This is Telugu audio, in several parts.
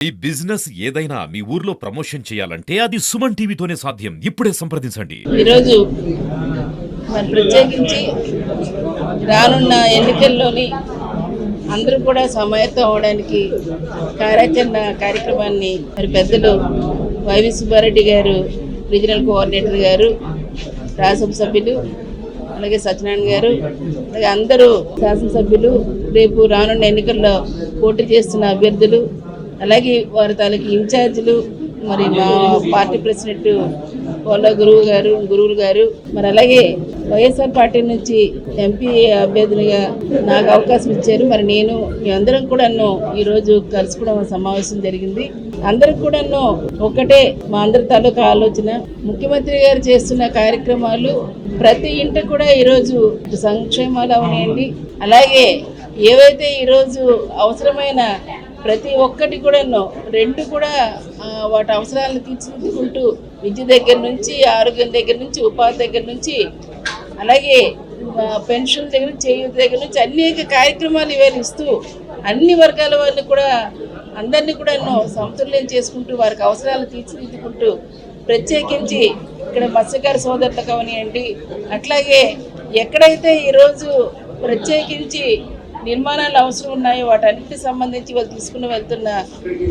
ఈ బిజినెస్ ఏదైనా మీ ఊర్లో ప్రమోషన్ చేయాలంటే అది సుమన్ టీవీతోనే సాధ్యం. ఇప్పుడే సంప్రదించండి. ఈరోజు మరి ప్రత్యేకించి రానున్న ఎన్నికల్లోని అందరూ కూడా సమాయత్తం అవడానికి కార్యాచరణ కార్యక్రమాన్ని మరి పెద్దలు వైవి సుబ్బారెడ్డి గారు రీజనల్ కోఆర్డినేటర్ గారు రాజ్యసభ సభ్యులు అలాగే సత్యనారాయణ గారు అలాగే అందరూ శాసనసభ్యులు రేపు రానున్న ఎన్నికల్లో పోటీ చేస్తున్న అభ్యర్థులు అలాగే వారి తాలూకు ఇన్ఛార్జీలు మరి మా పార్టీ ప్రెసిడెంట్ పోల గురువు గారు గురువులు గారు మరి అలాగే వైఎస్ఆర్ పార్టీ నుంచి ఎంపీ అభ్యర్థులుగా నాకు అవకాశం ఇచ్చారు. మరి నేను మీ అందరం కూడాను ఈరోజు కలుసుకోవడం సమావేశం జరిగింది. అందరికి కూడాను ఒకటే మా అందరి తాలూకా ఆలోచన. ముఖ్యమంత్రి గారు చేస్తున్న కార్యక్రమాలు ప్రతి ఇంట కూడా ఈరోజు సంక్షేమాలు అవనియండి అలాగే ఏవైతే ఈరోజు అవసరమైన ప్రతి ఒక్కటి కూడాను. రెండు కూడా వాటి అవసరాలను తీర్చిదిద్దుకుంటూ విద్య దగ్గర నుంచి ఆరోగ్యం దగ్గర నుంచి ఉపాధి దగ్గర నుంచి అలాగే పెన్షన్ దగ్గర నుంచి చేయూత దగ్గర నుంచి అనేక కార్యక్రమాలు ఇవాళ ఇస్తూ అన్ని వర్గాల వారిని కూడా అందరినీ కూడా సమతుల్యం చేసుకుంటూ వారికి అవసరాలు తీర్చిదిద్దుకుంటూ ప్రత్యేకించి ఇక్కడ మత్స్యకార సోదరులు కవనియండి అట్లాగే ఎక్కడైతే ఈరోజు ప్రత్యేకించి నిర్మాణాలు అవసరం ఉన్నాయో వాటన్నిటికి సంబంధించి వాళ్ళు తీసుకుని వెళ్తున్న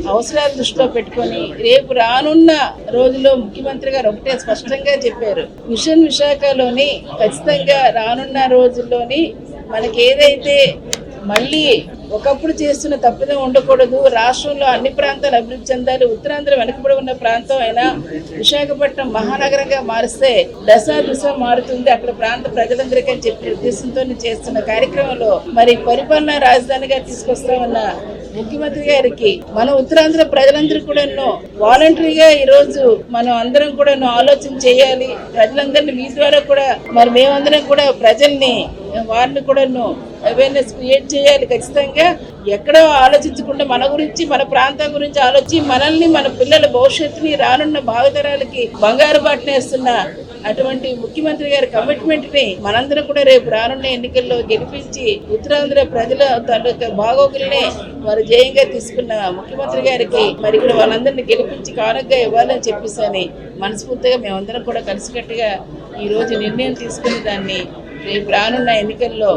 అవసరాలు దృష్టిలో పెట్టుకొని రేపు రానున్న రోజుల్లో ముఖ్యమంత్రి గారు ఒకటే స్పష్టంగా చెప్పారు. మిషన్ విశాఖలోని ఖచ్చితంగా రానున్న రోజుల్లోని మనకి ఏదైతే మళ్ళీ ఒకప్పుడు చేస్తున్న తప్పిదం ఉండకూడదు. రాష్ట్రంలో అన్ని ప్రాంతాలు అభివృద్ధి చెందాలి. ఉత్తరాంధ్ర వెనుకబడి ఉన్న ప్రాంతం అయినా విశాఖపట్నం మహానగరంగా మారిస్తే దశ దిశ మారుతుంది. అక్కడ ప్రాంత ప్రజలందరికీ అని చెప్పిన ఉద్దేశంతో చేస్తున్న కార్యక్రమంలో మరి పరిపాలనా రాజధానిగా తీసుకొస్తామన్న ముఖ్యమంత్రి గారికి మన ఉత్తరాంధ్ర ప్రజలందరూ కూడాను వాలంటరీగా ఈ రోజు మనం అందరం కూడా ఆలోచన చేయాలి. ప్రజలందరినీ మీ ద్వారా కూడా మరి మేమందరం కూడా ప్రజల్ని వారిని కూడాను అవేర్నెస్ క్రియేట్ చేయాలి ఖచ్చితంగా. ఎక్కడో ఆలోచించకుండా మన గురించి మన ప్రాంతం గురించి ఆలోచించి మనల్ని మన పిల్లల భవిష్యత్తుని రానున్న భావితరాలకి బంగారు బాటనేస్తున్న అటువంటి ముఖ్యమంత్రి గారి కమిట్మెంట్ని మనందరం కూడా రేపు రానున్న ఎన్నికల్లో గెలిపించి ఉత్తరాంధ్ర ప్రజల తాలూకా బాగోగుల్ని వారు జయంగా తీసుకున్న ముఖ్యమంత్రి గారికి మరి ఇక్కడ వాళ్ళందరినీ గెలిపించి కానుకగా ఇవ్వాలని చెప్పేసి మనస్ఫూర్తిగా మేమందరం కూడా కలిసికట్టుగా ఈ రోజు నిర్ణయం తీసుకుని దాన్ని రేపు రానున్న ఎన్నికల్లో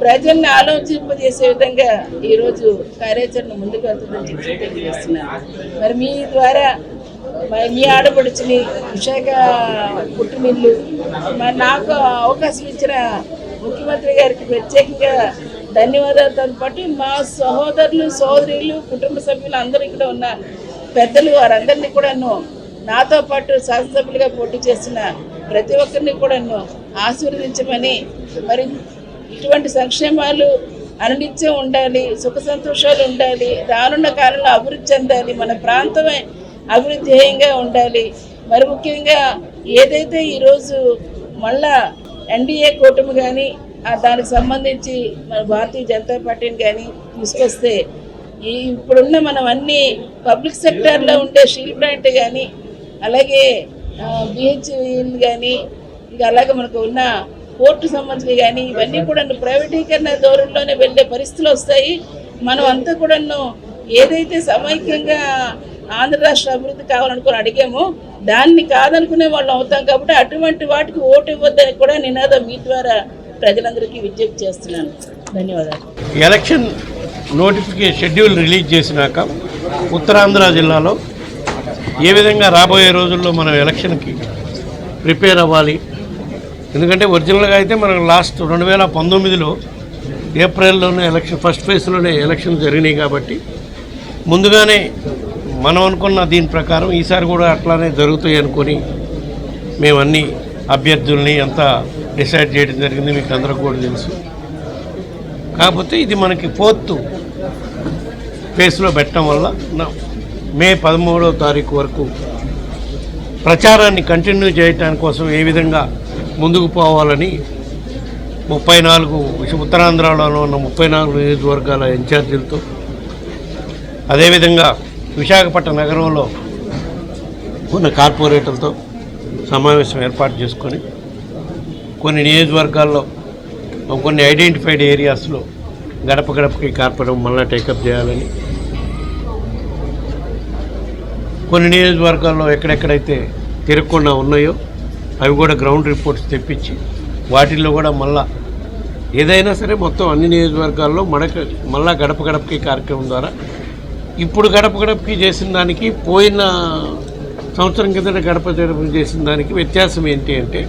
ప్రజల్ని ఆలోచింపజేసే విధంగా ఈరోజు కార్యాచరణ ముందుకు వెళ్తుందని చెప్పి తెలియజేస్తున్నాను. మరి మీ ద్వారా మరి మీ ఆడపడుచుని విశాఖ పుట్టినిల్లు. మరి నాకు అవకాశం ఇచ్చిన ముఖ్యమంత్రి గారికి ప్రత్యేకంగా ధన్యవాదాలతో పాటు మా సహోదరులు సోదరులు కుటుంబ సభ్యులు అందరూ ఇక్కడ ఉన్న పెద్దలు వారందరినీ కూడాను నాతో పాటు శాసనసభ్యులుగా పోటీ చేసిన ప్రతి ఒక్కరిని కూడాను ఆశీర్వదించమని మరి ఇటువంటి సంక్షేమాలు అనునిత్యం ఉండాలి సుఖ సంతోషాలు ఉండాలి రానున్న కాలంలో అభివృద్ధి చెందాలి మన ప్రాంతమే అభివృద్ధి ధ్యేయంగా ఉండాలి. మరి ముఖ్యంగా ఏదైతే ఈరోజు మళ్ళా ఎన్డీఏ కూటమి కానీ దానికి సంబంధించి మన భారతీయ జనతా పార్టీని కానీ తీసుకొస్తే ఈ ఇప్పుడున్న మనం అన్ని పబ్లిక్ సెక్టార్లో ఉండే స్టీల్ ప్లాంట్ కానీ అలాగే బిహెచ్ఈలు కానీ ఇంకా అలాగే మనకు ఉన్న కోర్టు సంబంధించి కానీ ఇవన్నీ కూడా ప్రైవేటీకరణ ధోరణిలోనే వెళ్ళే పరిస్థితులు వస్తాయి. మనం అంతా కూడాను ఏదైతే సమైక్యంగా ఆంధ్ర రాష్ట్ర అభివృద్ధి కావాలనుకుని అడిగామో. దాన్ని కాదనుకునే వాళ్ళు అవుతాం కాబట్టి అటువంటి వాటికి ఓటు ఇవ్వద్దని కూడా నినాదం మీ ద్వారా ప్రజలందరికీ విజ్ఞప్తి చేస్తున్నాను. ధన్యవాదాలు. ఎలక్షన్ నోటిఫికేషన్ షెడ్యూల్ రిలీజ్ చేసినాక ఉత్తరాంధ్ర జిల్లాలో ఏ విధంగా రాబోయే రోజుల్లో మనం ఎలక్షన్కి ప్రిపేర్ అవ్వాలి? ఎందుకంటే ఒరిజినల్గా అయితే మనకు లాస్ట్ రెండు వేల పంతొమ్మిదిలో ఏప్రిల్లోనే ఎలక్షన్ ఫస్ట్ ఫేజ్లోనే ఎలక్షన్ జరిగినాయి కాబట్టి ముందుగానే మనం అనుకున్న దీని ప్రకారం ఈసారి కూడా అట్లానే జరుగుతాయి అనుకొని మేమన్నీ అభ్యర్థుల్ని అంతా డిసైడ్ చేయడం జరిగింది మీకు అందరికి కూడా తెలుసు. కాకపోతే ఇది మనకి ఫోర్త్ ఫేస్లో పెట్టడం వల్ల మే పదమూడవ తారీఖు వరకు ప్రచారాన్ని కంటిన్యూ చేయటం కోసం ఏ విధంగా ముందుకు పోవాలని ముప్పై నాలుగు ఉత్తరాంధ్రలో ఉన్న ముప్పై నాలుగు నియోజకవర్గాల ఇన్ఛార్జీలతో అదేవిధంగా విశాఖపట్నం నగరంలో ఉన్న కార్పొరేటర్లతో సమావేశం ఏర్పాటు చేసుకొని కొన్ని నియోజకవర్గాల్లో కొన్ని ఐడెంటిఫైడ్ ఏరియాస్లో గడప గడపకి కార్పొరేట్ మళ్ళీ టేకప్ చేయాలని కొన్ని నియోజకవర్గాల్లో ఎక్కడెక్కడైతే తిరగకుండా ఉన్నాయో అవి కూడా గ్రౌండ్ రిపోర్ట్స్ తెప్పించి వాటిల్లో కూడా మళ్ళా ఏదైనా సరే మొత్తం అన్ని నియోజకవర్గాల్లో మడక మళ్ళా గడప గడపకి కార్యక్రమం ద్వారా ఇప్పుడు గడప గడపకి చేసిన దానికి పోయిన సంవత్సరం కిందట గడప గడపకి చేసిన దానికి వ్యత్యాసం ఏంటి అంటే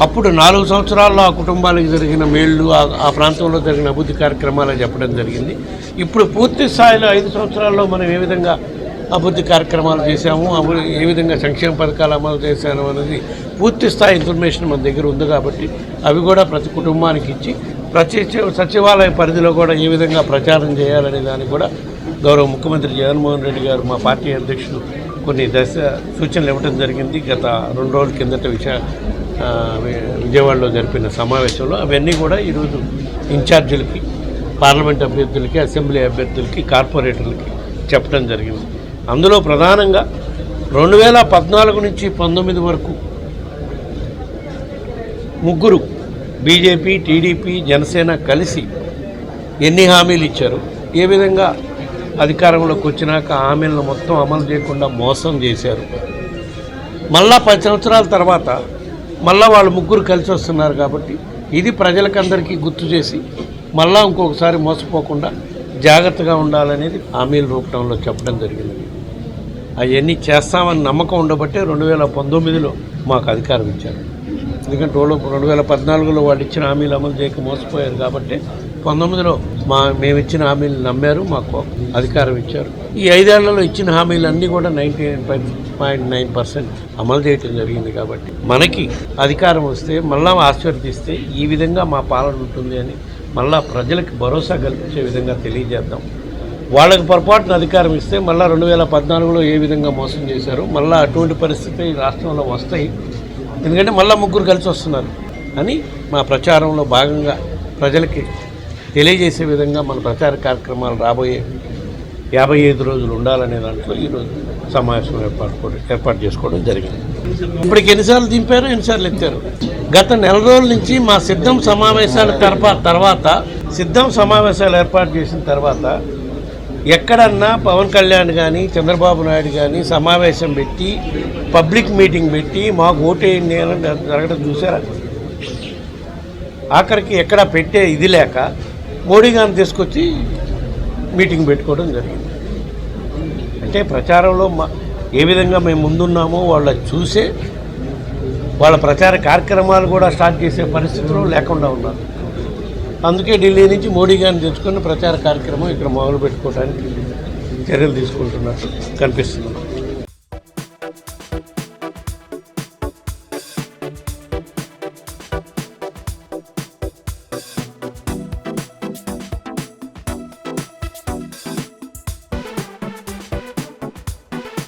అప్పుడు నాలుగు సంవత్సరాల్లో ఆ కుటుంబాలకు జరిగిన మేళ్ళు ఆ- ప్రాంతంలో జరిగిన అభివృద్ధి కార్యక్రమాలు చెప్పడం జరిగింది. ఇప్పుడు పూర్తి స్థాయిలో ఐదు సంవత్సరాల్లో మనం ఏ విధంగా అభివృద్ధి కార్యక్రమాలు చేశాము ఏ విధంగా సంక్షేమ పథకాలు అమలు చేశాము అనేది పూర్తి స్థాయి ఇన్ఫర్మేషన్ మన దగ్గర ఉంది కాబట్టి అవి కూడా ప్రతి కుటుంబానికి ఇచ్చి ప్రతి సచివాలయ పరిధిలో కూడా ఏ విధంగా ప్రచారం చేయాలనే దాన్ని కూడా గౌరవ ముఖ్యమంత్రి జగన్మోహన్ రెడ్డి గారు మా పార్టీ అధ్యక్షులు కొన్ని దశ సూచనలు ఇవ్వడం జరిగింది. గత రెండు రోజుల కిందట విశా విజయవాడలో జరిపిన సమావేశంలో అవన్నీ కూడా ఈరోజు ఇన్ఛార్జీలకి పార్లమెంట్ అభ్యర్థులకి అసెంబ్లీ అభ్యర్థులకి కార్పొరేటర్లకి చెప్పడం జరిగింది. అందులో ప్రధానంగా రెండు వేల పద్నాలుగు నుంచి పంతొమ్మిది వరకు ముగ్గురు బీజేపీ టీడీపీ జనసేన కలిసి ఎన్ని హామీలు ఇచ్చారు? ఏ విధంగా అధికారంలోకి వచ్చినాక హామీలను మొత్తం అమలు చేయకుండా మోసం చేశారు. మళ్ళా పది సంవత్సరాల తర్వాత మళ్ళా వాళ్ళు ముగ్గురు కలిసి వస్తున్నారు కాబట్టి ఇది ప్రజలకందరికీ గుర్తు చేసి మళ్ళా ఇంకొకసారి మోసపోకుండా జాగ్రత్తగా ఉండాలనేది హామీల రూపంలో చెప్పడం జరిగింది. అవన్నీ చేస్తామని నమ్మకం ఉండబట్టే రెండు వేల పంతొమ్మిదిలో మాకు అధికారం ఇచ్చారు. ఎందుకంటే వాళ్ళు రెండు వేల పద్నాలుగులో వాళ్ళు ఇచ్చిన హామీలు అమలు చేయక మోసపోయారు కాబట్టి పంతొమ్మిదిలో మా మేము ఇచ్చిన హామీలు నమ్మారు మాకు అధికారం ఇచ్చారు. ఈ ఐదేళ్ళలో ఇచ్చిన హామీలన్నీ కూడా ninety nine point nine percent అమలు చేయటం జరిగింది కాబట్టి మనకి అధికారం వస్తే మళ్ళా ఆశీర్వదిస్తే ఈ విధంగా మా పాలన ఉంటుంది అని మళ్ళా ప్రజలకు భరోసా కల్పించే విధంగా తెలియజేద్దాం. వాళ్ళకి పొరపాటున అధికారం ఇస్తే మళ్ళీ రెండు వేల పద్నాలుగులో ఏ విధంగా మోసం చేశారు మళ్ళీ అటువంటి పరిస్థితి రాష్ట్రంలో వస్తాయి. ఎందుకంటే మళ్ళీ ముగ్గురు కలిసి వస్తున్నారు. అని మా ప్రచారంలో భాగంగా ప్రజలకి తెలియజేసే విధంగా మన ప్రచార కార్యక్రమాలు రాబోయే యాభై ఐదు రోజులు ఉండాలనే దాంట్లో ఈరోజు సమావేశం ఏర్పాటు ఏర్పాటు చేసుకోవడం జరిగింది. ఇప్పటికి ఎన్నిసార్లు దింపారు ఎన్నిసార్లు ఎత్తారు? గత నెల రోజుల నుంచి మా సిద్ధం సమావేశాల తర్వాత తర్వాత సిద్ధం సమావేశాలు ఏర్పాటు చేసిన తర్వాత ఎక్కడన్నా పవన్ కళ్యాణ్ కానీ చంద్రబాబు నాయుడు కానీ సమావేశం పెట్టి పబ్లిక్ మీటింగ్ పెట్టి మాకు ఓటేయండి అని జరగడం చూసారా? ఆఖరికి ఎక్కడ పెట్టే ఇది లేక మోడీ గారిని తీసుకొచ్చి మీటింగ్ పెట్టుకోవడం జరిగింది. అంటే ప్రచారంలో మా ఏ విధంగా మేము ముందున్నామో వాళ్ళ చూసే వాళ్ళ ప్రచార కార్యక్రమాలు కూడా స్టార్ట్ చేసే పరిస్థితులు లేకుండా ఉన్నారు. అందుకే ఢిల్లీ నుంచి మోడీ గారిని తెచ్చుకొని ప్రచార కార్యక్రమం ఇక్కడ మొదలు పెట్టుకోవడానికి చర్యలు తీసుకుంటున్నట్టు కనిపిస్తుంది